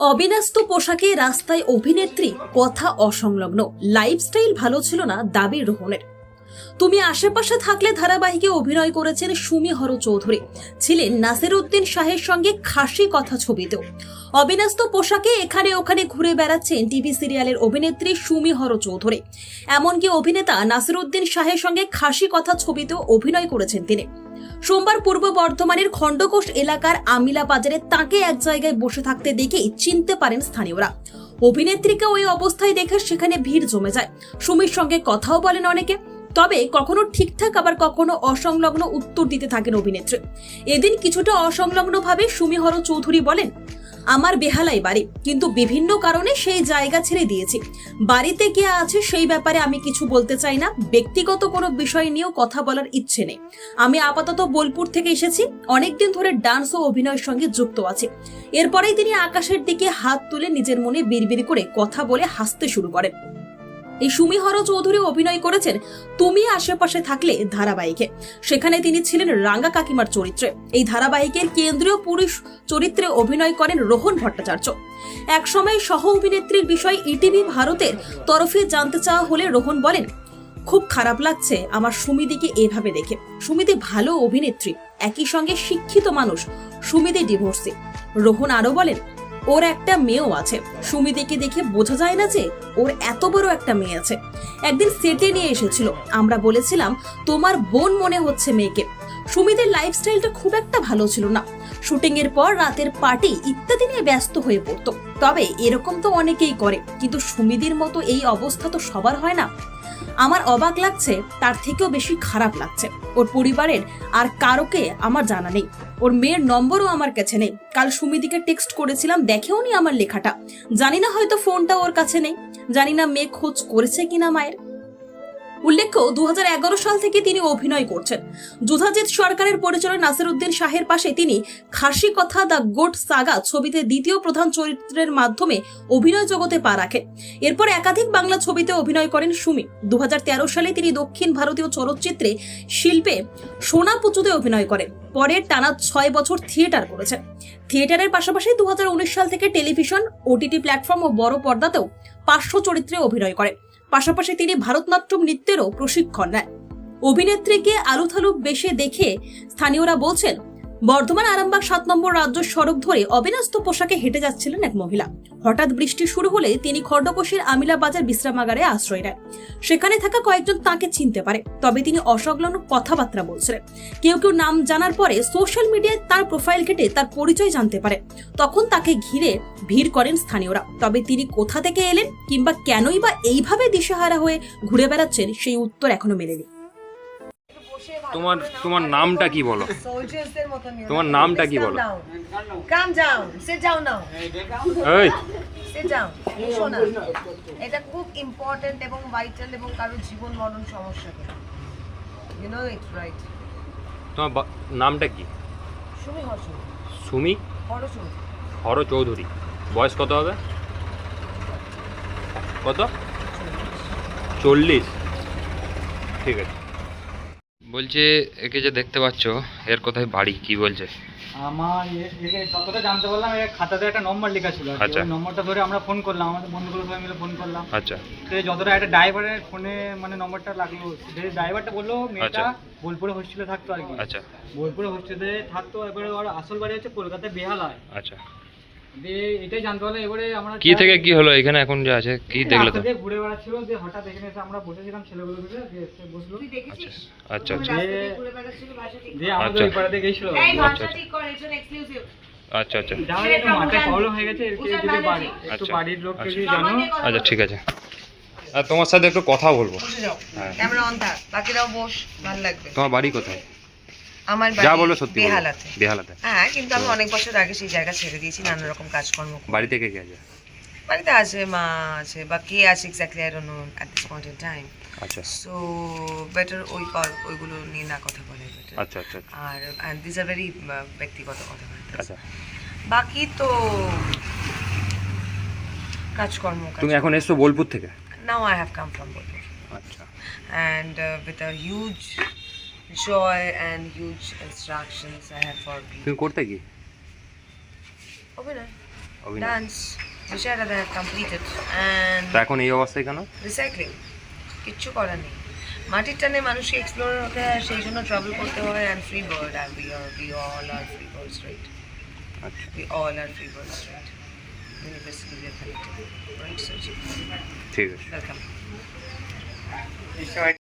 অবিন্যস্ত পোশাকে রাস্তায় অভিনেত্রী, কথা অসংলগ্ন। লাইফস্টাইল ভালো ছিল না দাবি রোহনের। তুমি আশেপাশে থাকলে ধারাবাহিকে অভিনয় করেছেন সুমি হর চৌধুরী। ছিলেন নাসির উদ্দিন শাহের সঙ্গে খাসি কথা ছবিতেও। অবিন্যস্ত পোশাকে এখানে ওখানে ঘুরে বেড়াচ্ছেন টিভি সিরিয়ালের অভিনেত্রী সুমি হর চৌধুরী। এমনকি অভিনেতা নাসির উদ্দিন শাহের সঙ্গে খাসি কথা ছবিতেও অভিনয় করেছেন তিনি। সোমবার পূর্ব বর্ধমানের খণ্ডকোষ এলাকার আমিলা বাজারে তাকে এক জায়গায় বসে থাকতে দেখে চিনতে পারেন স্থানীয়রা। অভিনেত্রীকে ওই অবস্থায় দেখে সেখানে ভিড় জমে যায়। সুমির সঙ্গে কথাও বলেন অনেকে। তবে কখনো ঠিকঠাক, আবার কখনো অসংলগ্ন উত্তর দিতে থাকেন অভিনেত্রী। এদিন কিছুটা অসংলগ্নভাবে সুমিহর চৌধুরী বলেন আমার বেহালাই বাড়ি। কিন্তু বিভিন্ন কারণে সেই জায়গা ছেড়ে দিয়েছি। বাড়িতে কে আছে সেই ব্যাপারে আমি কিছু বলতে চাই না। ব্যক্তিগত কোনো বিষয় নিয়েও কথা বলার ইচ্ছে নেই। আমি আপাতত বোলপুর থেকে এসেছি। অনেকদিন ধরে ডান্স ও অভিনয়ের সঙ্গে যুক্ত আছে। এরপরেই তিনি আকাশের দিকে হাত তুলে নিজের মনে বিড়বিড় করে কথা বলে হাসতে শুরু করেন। এই সুমিহর চৌধুরী অভিনয় করেছেন তুমি আশেপাশে থাকলে ধারাবাহিকে। সেখানে তিনি ছিলেন রাঙ্গা কাকিমার চরিত্রে। এই ধারাবাহিকের কেন্দ্রীয় পুরুষ চরিত্রে অভিনয় করেন রোহন ভট্টাচার্য। একসময় সহ অভিনেত্রীর বিষয় ইটিভি ভারতের তরফে জানতে চাওয়া হলে রোহন বলেন, খুব খারাপ লাগছে আমার সুমিদিকে এভাবে দেখে। সুমিদি ভালো অভিনেত্রী, একই সঙ্গে শিক্ষিত মানুষ, সুমিদি ডিভোর্সে। রোহন আরও বলেন ওর একটা মেয়েও আছে। সুমিদিকে দেখে বোঝা যায় না যে ওর এত বড় একটা মেয়ে আছে। একদিন সেটে নিয়ে এসেছিল। আমরা বলেছিলাম, তোমার বোন মনে হচ্ছে মেয়েকে। সুমিদের লাইফস্টাইলটা খুব একটা ভালো ছিল না। শুটিং এর পর রাতের পার্টি ইত্যাদি নিয়ে ব্যস্ত হয়ে পড়তো। তবে এরকম তো অনেকেই করে, কিন্তু সুমিদির মতো এই অবস্থা তো সবার হয় না। আমার অবাক লাগছে, তার থেকেও বেশি খারাপ লাগছে। ওর পরিবারের আর কারোকে আমার জানা নেই। ওর মেয়ের নম্বরও আমার কাছে নেই। কাল সুমিদিকে টেক্সট করেছিলাম দেখেও নি আমার লেখাটা। জানি না হয়তো ফোনটা ওর কাছে নেই। জানি না মেয়ে খোঁজ করেছে কিনা মায়ের। উল্লেখ্য দু হাজার এগারো সাল থেকে তিনি অভিনয় করছেন। যুধাজিৎ সরকারের পরিচালনা নাসিরুদ্দিন শাহের পাশে তিনি খাসি কথা দ্য গোট সাগা ছবিতে দ্বিতীয় প্রধান চরিত্রের মাধ্যমে অভিনয় জগতে পা রাখেন। এরপর একাধিক বাংলা ছবিতে অভিনয় করেন সুমি। দু হাজার তেরো সালে তিনি দক্ষিণ ভারতীয় চলচ্চিত্রে শিল্পে সোনা পুচুতে অভিনয় করেন। পরে টানা ছয় বছর থিয়েটার করেছেন। থিয়েটারের পাশাপাশি দু হাজার উনিশ সাল থেকে টেলিভিশন, ওটিটি প্ল্যাটফর্ম ও বড় পর্দাতেও পার্শ্ব চরিত্রে অভিনয় করেন। পাশাপাশি তিনি ভারতনাট্যম নৃত্যেরও প্রশিক্ষণ নেন। অভিনেত্রীকে আলুথালু বেশে দেখে স্থানীয়রা বলছেন বর্ধমান আরামবাগ সাত নম্বর রাজ্য সড়ক ধরে অবিনাস্ত পোশাকে হেঁটে যাচ্ছিলেন এক মহিলা। হঠাৎ বৃষ্টি শুরু হলে তিনি খণ্ডকোষের আমিলা বাজার বিশ্রামাগারে আশ্রয় নেন। সেখানে থাকা কয়েকজন তাকে চিনতে পারে। তবে তিনি অসংলগ্ন কথাবার্তা বলছিলেন। কেউ কেউ নাম জানার পরে সোশ্যাল মিডিয়ায় তার প্রোফাইল ঘেটে তার পরিচয় জানতে পারে। তখন তাকে ঘিরে ভিড় করেন স্থানীয়রা। তবে তিনি কোথা থেকে এলেন কিংবা কেনই বা এইভাবে দিশেহারা হয়ে ঘুরে বেড়াচ্ছেন সেই উত্তর এখনও মেলেনি। তোমার তোমার নামটা কি বলো? তোমার নামটা কি বলো? Calm down sit down now এই। সিট ডাউন শোনা এটা খুব ইম্পর্টেন্ট এবং ভাইটাল এবং কারও জীবন মরণ সমস্যা ইউ নো ইট রাইট তোমার নামটা কি? সুমি হর্ষ সুমি? হর্ষ হর চৌধুরী। বয়স কত হবে? কত? চল্লিশ। ঠিক আছে। বলছে একে যে দেখতে পাচ্ছ এর কোথায় বাড়ি? কি বলছে? আমার যতটা জানতে পারলাম এর খাতাতে একটা নম্বর লেখা ছিল আচ্ছা। নম্বরটা ধরে আমরা ফোন করলাম আমাদের বন্ধুগুলো সবাই মিলে ফোন করলাম। আচ্ছা। তো যতটা একটা ড্রাইভারের ফোনে মানে নম্বরটা লাগল ড্রাইভারটা বলল মেয়েটা আচ্ছা। বোলপুরে হোস্টেলে থাকতো আর কি। আচ্ছা। বোলপুরে হোস্টেলে থাকতো এবারে ওর আসল বাড়ি হচ্ছে কলকাতায় বেহালায়। আচ্ছা। দিয়ে এটাই জানতে পারলাম এবারে আমরা কি থেকে কি হলো? এখানে এখন যে আছে কি দেখলে তো? ঘুরে বেড়াচ্ছিল যে হঠাৎ এখানে এসে আমরা বসেছিলাম ছেলেগুলো মিলে দিয়ে এসে বসল। আচ্ছা আচ্ছা দিয়ে ঠিক দিয়ে আমাদের আচ্ছা। ওই পাড়াতে গেছিল আচ্ছা, ভাষা আচ্ছা। আচ্ছা আচ্ছা। মাথায় প্রবলেম হয়ে গেছে যদি বাড়ি। একটু আচ্ছা। বাড়ির লোককে আচ্ছা। যদি জানো। আচ্ছা ঠিক আছে। আর তোমার সাথে একটু কথা বলব। বসে হ্যাঁ। ক্যামেরা অন থাক বাকিরাও বস ভালো লাগবে। তোমার বাড়ি কোথায়? আমার যা বলো সত্যি বেহালাতে। বেহালাতে। হ্যাঁ কিন্তু আমি অনেক বছর আগে সেই জায়গা ছেড়ে দিয়েছি নানা রকম কাজকর্ম করে। বাড়ি থেকে কে আছে? বাড়িতে আছে মা আছে বা কে আছে exactly I don't know at this point in time আচ্ছা। সো বেটার ওই ওইগুলো নিয়ে না কথা বলে। আচ্ছা আচ্ছা আচ্ছা, আর অ্যান্ড দিস আর ভেরি ব্যক্তিগত কথা আচ্ছা। বাকি তো কাজকর্ম তুমি এখন এসছো বোলপুর থেকে? Now I have come from Bolpur. আচ্ছা। Uh, with a huge joy and huge instructions I have for people. তুমি করতে কি? অভিনয় অভিনয় ডান্স বিষয়টা দ্যাট কমপ্লিটেড অ্যান্ড তা এখন এই অবস্থায় কেন? রিসাইক্লিং কিচ্ছু করার নেই। মাটির টানে মানুষকে এক্সপ্লোর হতে হয় সেই জন্য ট্রাভেল করতে হয় and free bird R we are we all are free birds right আচ্ছা। We all are free birds right university we are connected right so ঠিক আছে। ওয়েলকাম